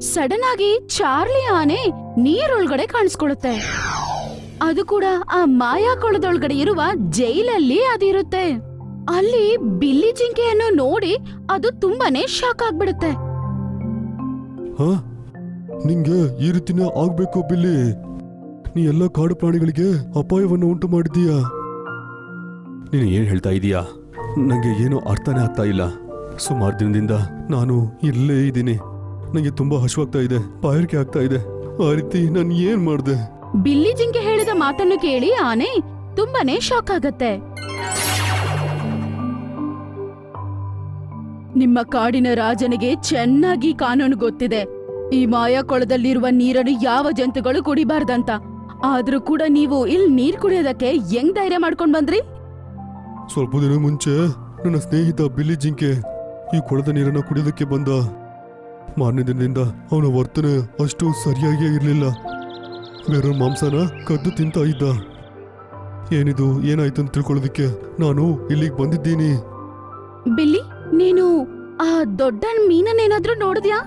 Sudden ಆಗಿ Charlie ಆನೆ ನೀರೊಳಗಡೆ ಕಾಣಿಸ್ಕೊಳ್ಳುತ್ತೆ. ಅದು ಕೂಡ ಆ ಮಾಯಾ ಕೊಳದೊಳಗಡೆ ಇರುವ ಜೈಲಲ್ಲಿ ಅದಿರುತ್ತೆ. ಅಲ್ಲಿ ಬಿಲ್ಲಿ ಜಿಂಕೆಯನ್ನು ನೋಡಿ ಅದು ತುಂಬಾನೇ ಶಾಕ್ ಆಗ್ಬಿಡುತ್ತೆ. ಹಾ? ನಿಂಗೆ ಈ ರೀತಿನೇ ಆಗ್ಬೇಕು ಬಿಲ್ಲಿ. ನೀ ಎಲ್ಲ ಕಾಡು ಪ್ರಾಣಿಗಳಿಗೆ ಅಪಾಯವನ್ನು ಉಂಟು ಮಾಡಿದೀಯಾ ನೀನು ಏನ್ ಹೇಳ್ತಾ ಇದೀಯಾ? ನಂಗೆ ಏನೂ ಅರ್ಥನೇ ಆಗ್ತಾ ಇಲ್ಲ. ಸುಮಾರು ದಿನದಿಂದ ನಾನು ಇಲ್ಲೇ ಇದ್ದೀನಿ. ನಂಗೆ ತುಂಬಾ ಹಸುವಾಗ್ತಾ ಇದೆ. ಬಾಯಾರಿಕೆ ಆಗ್ತಾ ಇದೆ. ಆ ರೀತಿ ನಾನು ಏನ್ ಮಾಡ್ದೆ? ಬಿಲ್ಲಿ ಜಿಂಕೆ ಹೇಳಿದ ಮಾತನ್ನು ಕೇಳಿ ಆನೆ ತುಂಬಾನೇ ಶಾಕ್ ಆಗತ್ತೆ. ನಿಮ್ಮ ಕಾಡಿನ ರಾಜನಿಗೆ ಚೆನ್ನಾಗಿ ಕಾನೂನು ಗೊತ್ತಿದೆ. ಈ ಮಾಯಾ ಕೊಳದಲ್ಲಿರುವ ನೀರನ್ನು ಯಾವ ಜಂತುಗಳು ಕುಡಿಬಾರ್ದಂತ. ಆದ್ರೂ ಕೂಡ ನೀವು ಇಲ್ಲಿ ನೀರ್ ಕುಡಿಯೋದಕ್ಕೆ ಹೆಂಗ್ ಧೈರ್ಯ ಮಾಡ್ಕೊಂಡ್ ಬಂದ್ರಿ? ಸ್ವಲ್ಪ ದಿನ ಮುಂಚೆ ನನ್ನ ಸ್ನೇಹಿತ ಬಿಲ್ಲಿ ಜಿಂಕೆ ಈ ಕೊಳದ ನೀರನ್ನು ಕುಡಿಯೋದಕ್ಕೆ ಬಂದ. ಮಾರನೇ ದಿನದಿಂದ ಅವನ ವರ್ತನೆ ಅಷ್ಟು ಸರಿಯಾಗಿಯೇ ಇರಲಿಲ್ಲ. ಬೇರೆ ಮಾಂಸನ ಕದ್ದು ತಿಂತ ಇದ್ದ. ಏನಿದು, ಏನಾಯ್ತು ಅಂತ ತಿಳ್ಕೊಳ್ಳೋದಕ್ಕೆ ನಾನು ಇಲ್ಲಿಗೆ ಬಂದಿದ್ದೀನಿ. ಬಿಲ್ಲಿ, ನೀನು ಆ ದೊಡ್ಡ ಮೀನನ್ನೇನಾದ್ರೂ ನೋಡಿದ್ಯಾ?